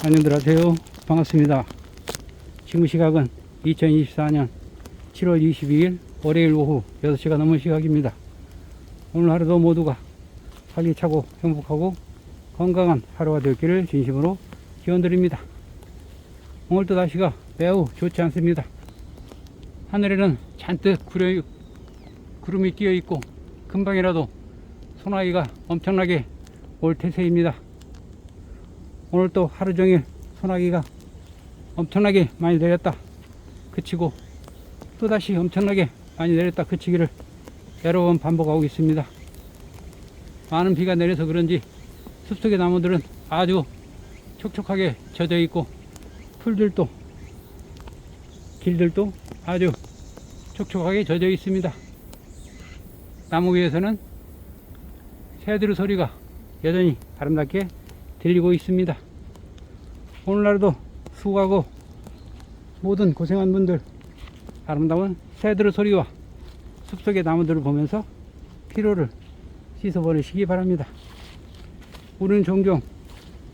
안녕들 하세요. 반갑습니다. 지금 시각은 2024년 7월 22일 월요일 오후 6시가 넘은 시각입니다. 오늘 하루도 모두가 활기차고 행복하고 건강한 하루가 되기를 진심으로 기원드립니다. 오늘도 날씨가 매우 좋지 않습니다. 하늘에는 잔뜩 구려, 구름이 끼어 있고 금방이라도 소나기가 엄청나게 올 태세입니다. 오늘 또 하루 종일 소나기가 엄청나게 많이 내렸다 그치고 또다시 엄청나게 많이 내렸다 그치기를 여러 번 반복하고 있습니다. 많은 비가 내려서 그런지 숲속의 나무들은 아주 촉촉하게 젖어 있고 풀들도 길들도 아주 촉촉하게 젖어 있습니다. 나무 위에서는 새들 소리가 여전히 아름답게 들리고 있습니다. 오늘날도 수고하고 모든 고생한 분들 아름다운 새들의 소리와 숲속의 나무들을 보면서 피로를 씻어버리시기 바랍니다. 우리는 종종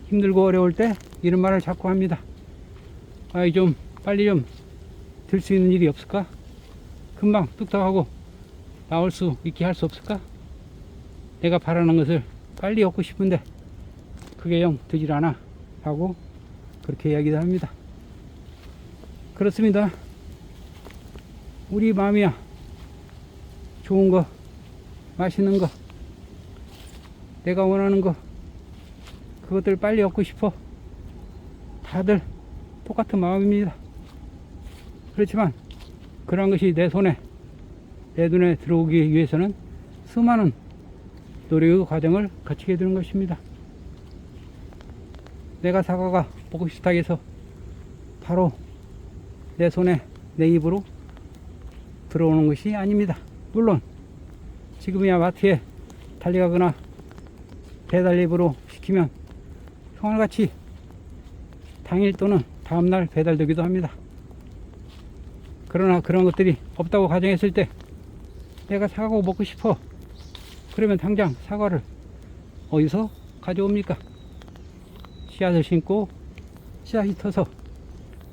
힘들고 어려울 때 이런 말을 자꾸 합니다. 아이 좀 빨리 좀 들 수 있는 일이 없을까? 금방 뚝딱하고 나올 수 있게 할 수 없을까? 내가 바라는 것을 빨리 얻고 싶은데 그게 영 되질 않아 하고 그렇게 이야기도 합니다. 그렇습니다. 우리 마음이야 좋은 거, 맛있는 거, 내가 원하는 거 그것들 빨리 얻고 싶어. 다들 똑같은 마음입니다. 그렇지만 그런 것이 내 손에 내 눈에 들어오기 위해서는 수많은 노력의 과정을 거치게 되는 것입니다. 내가 사과가 해서 바로 내 손에 내 입으로 들어오는 것이 아닙니다. 물론 지금이야 마트에 달려가거나 배달 앱으로 시키면 형알같이 당일 또는 다음날 배달되기도 합니다. 그러나 그런 것들이 없다고 가정했을 때 내가 사과 먹고 싶어. 그러면 당장 사과를 어디서 가져옵니까? 씨앗을 심고 씨앗이 터서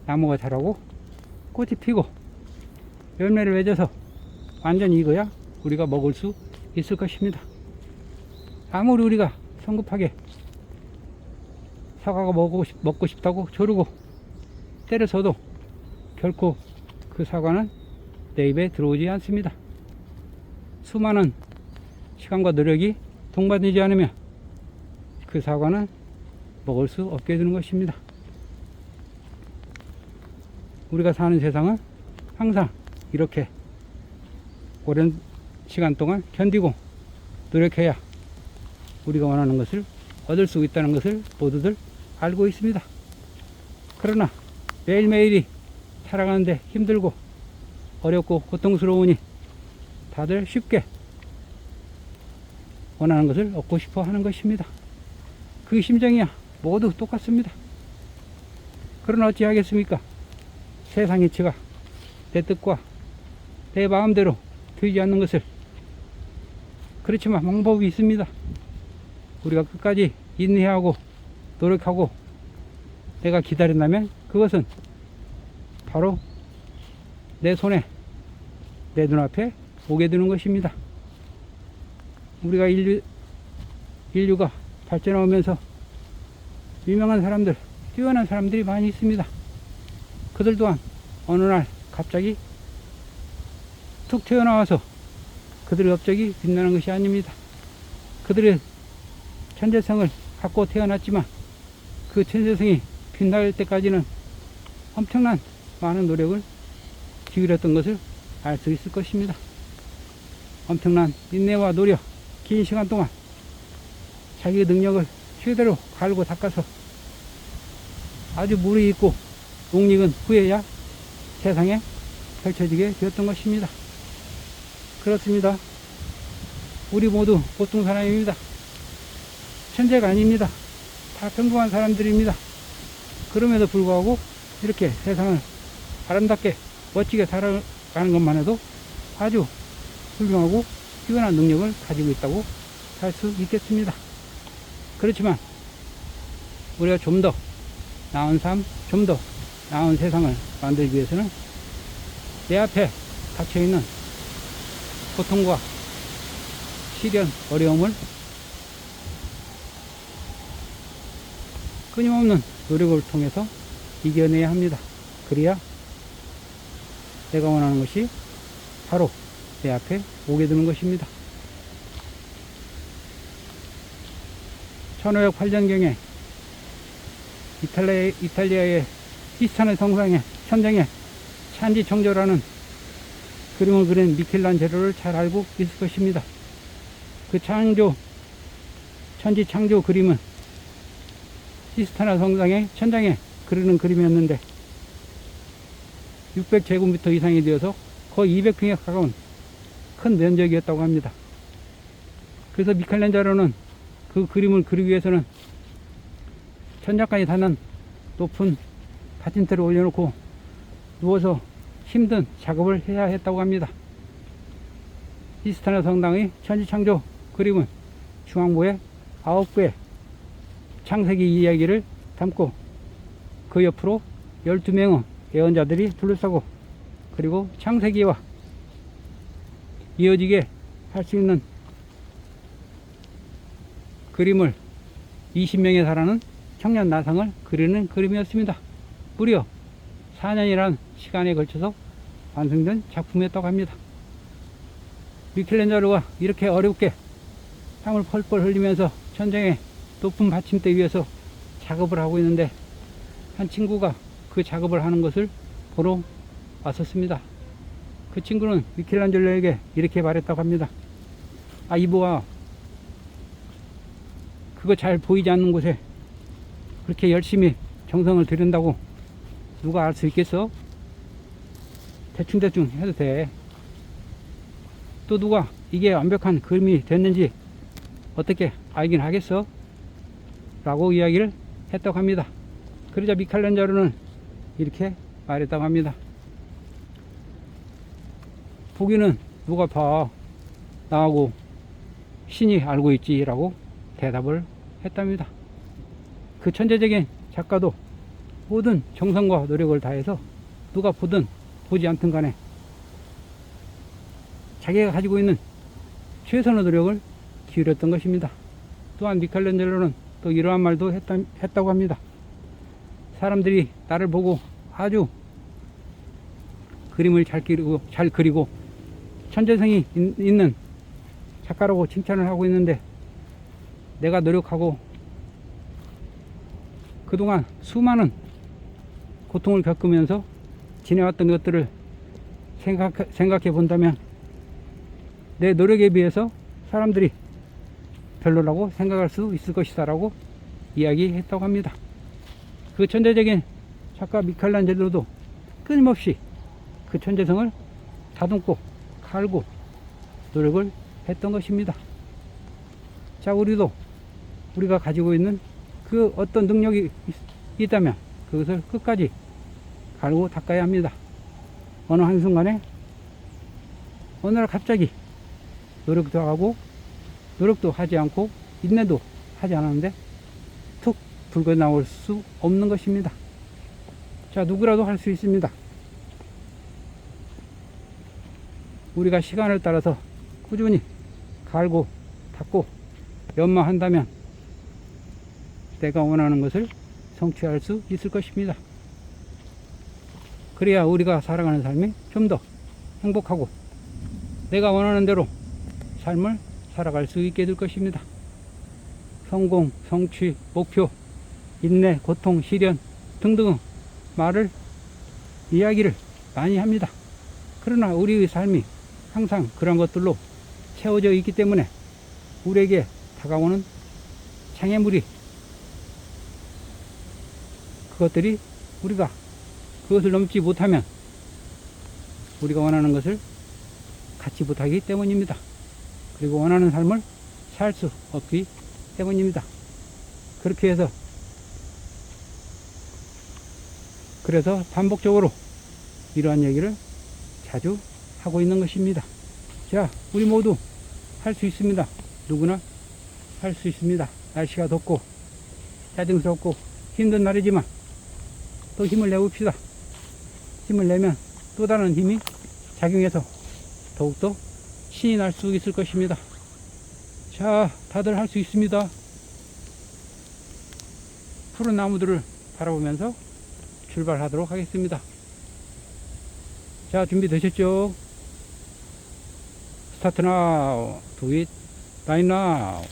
나무가 자라고 꽃이 피고 열매를 맺어서 완전히 익어야 우리가 먹을 수 있을 것입니다. 아무리 우리가 성급하게 사과가 먹고, 싶, 먹고 싶다고 조르고 때려서도 결코 그 사과는 내 입에 들어오지 않습니다. 수많은 시간과 노력이 동반되지 않으면 그 사과는 먹을 수 없게 되는 것입니다. 우리가 사는 세상은 항상 이렇게 오랜 시간 동안 견디고 노력해야 우리가 원하는 것을 얻을 수 있다는 것을 모두들 알고 있습니다. 그러나 매일매일이 살아가는데 힘들고 어렵고 고통스러우니 다들 쉽게 원하는 것을 얻고 싶어 하는 것입니다. 그 심정이야 모두 똑같습니다. 그러나 어찌하겠습니까? 세상 이치가 내 뜻과 내 마음대로 되지 않는 것을 그렇지만 방법이 있습니다. 우리가 끝까지 인내하고 노력하고 내가 기다린다면 그것은 바로 내 손에 내 눈앞에 오게 되는 것입니다. 우리가 인류, 인류가 발전하면서 유명한 사람들, 뛰어난 사람들이 많이 있습니다. 그들 또한 어느 날 갑자기 툭 튀어나와서 그들의 업적이 빛나는 것이 아닙니다. 그들의 천재성을 갖고 태어났지만 그 천재성이 빛날 때까지는 엄청난 많은 노력을 기울였던 것을 알 수 있을 것입니다. 엄청난 인내와 노력, 긴 시간 동안 자기의 능력을 최대로 갈고 닦아서 아주 무리 있고 농익은 후에야 세상에 펼쳐지게 되었던 것입니다. 그렇습니다. 우리 모두 보통 사람입니다. 천재가 아닙니다. 다 평범한 사람들입니다. 그럼에도 불구하고 이렇게 세상을 아름답게 멋지게 살아가는 것만 해도 아주 훌륭하고 뛰어난 능력을 가지고 있다고 할 수 있겠습니다. 그렇지만 우리가 좀더 나은 삶, 좀 더 나은 세상을 만들기 위해서는 내 앞에 닥쳐있는 고통과 시련, 어려움을 끊임없는 노력을 통해서 이겨내야 합니다. 그래야 내가 원하는 것이 바로 내 앞에 오게 되는 것입니다. 1508년경에 이탈리아, 이탈리아의 피스타네 성상에 천장에 찬지 청조라는 그림을 그린 미켈란젤로를 잘 알고 있을 것입니다. 그 창조, 천지 창조 그림은 시스타나 성당의 천장에 그리는 그림이었는데 600제곱미터 이상이 되어서 거의 200평에 가까운 큰 면적이었다고 합니다. 그래서 미켈란젤로는 그 그림을 그리기 위해서는 천장까지 닿는 높은 받침대를 올려놓고 누워서 힘든 작업을 해야 했다고 합니다. 시스타나 성당의 천지창조 그림은 중앙부에 아홉 개의 창세기 이야기를 담고 그 옆으로 12명의 예언자들이 둘러싸고 그리고 창세기와 이어지게 할 수 있는 그림을 20명에 달하는 청년 나상을 그리는 그림이었습니다. 무려 4년이라는 시간에 걸쳐서 완성된 작품이었다고 합니다. 미켈란젤로가 이렇게 어렵게 땀을 펄펄 흘리면서 천장에 높은 받침대 위에서 작업을 하고 있는데 한 친구가 그 작업을 하는 것을 보러 왔었습니다. 그 친구는 미켈란젤로에게 이렇게 말했다고 합니다. 아, 이보아, 그거 잘 보이지 않는 곳에 그렇게 열심히 정성을 들인다고 누가 알 수 있겠어? 대충대충 해도 돼. 또 누가 이게 완벽한 그림이 됐는지 어떻게 알긴 하겠어? 라고 이야기를 했다고 합니다. 그러자 미칼렌자르는 이렇게 말했다고 합니다. 보기는 누가 봐. 나하고 신이 알고 있지. 라고 대답을 했답니다. 그 천재적인 작가도 모든 정성과 노력을 다해서 누가 보든 보지 않든 간에 자기가 가지고 있는 최선의 노력을 기울였던 것입니다. 또한 미칼렌젤로는 또 이러한 말도 했다, 했다고 합니다. 사람들이 나를 보고 아주 그림을 잘 그리고, 잘 그리고 천재성이 있- 있는 작가라고 칭찬을 하고 있는데 내가 노력하고 그동안 수많은 고통을 겪으면서 지내왔던 것들을 생각, 생각해 본다면 내 노력에 비해서 사람들이 별로라고 생각할 수 있을 것이다 라고 이야기했다고 합니다. 그 천재적인 작가 미칼란젤로도 끊임없이 그 천재성을 다듬고 갈고 노력을 했던 것입니다. 자, 우리도 우리가 가지고 있는 그 어떤 능력이 있- 있다면 그것을 끝까지 갈고 닦아야 합니다. 어느 한순간에 어느 날 갑자기 노력도 하고 노력도 하지 않고 인내도 하지 않았는데 툭 불고 나올 수 없는 것입니다. 자, 누구라도 할 수 있습니다. 우리가 시간을 따라서 꾸준히 갈고 닦고 연마한다면 내가 원하는 것을 성취할 수 있을 것입니다. 그래야 우리가 살아가는 삶이 좀 더 행복하고 내가 원하는 대로 삶을 살아갈 수 있게 될 것입니다. 성공, 성취, 목표, 인내, 고통, 시련 등등 말을 이야기를 많이 합니다. 그러나 우리의 삶이 항상 그런 것들로 채워져 있기 때문에 우리에게 다가오는 장애물이 그것들이 우리가 그것을 넘지 못하면 우리가 원하는 것을 갖지 못하기 때문입니다. 그리고 원하는 삶을 살 수 없기 때문입니다. 그렇게 해서 그래서 반복적으로 이러한 얘기를 자주 하고 있는 것입니다. 자, 우리 모두 할 수 있습니다. 누구나 할 수 있습니다. 날씨가 덥고 짜증스럽고 힘든 날이지만 또 힘을 내봅시다. 힘을 내면 또 다른 힘이 작용해서 더욱더 신이 날 수 있을 것입니다. 자, 다들 할 수 있습니다. 푸른 나무들을 바라보면서 출발하도록 하겠습니다. 자, 준비되셨죠? 스타트 나우, it right now.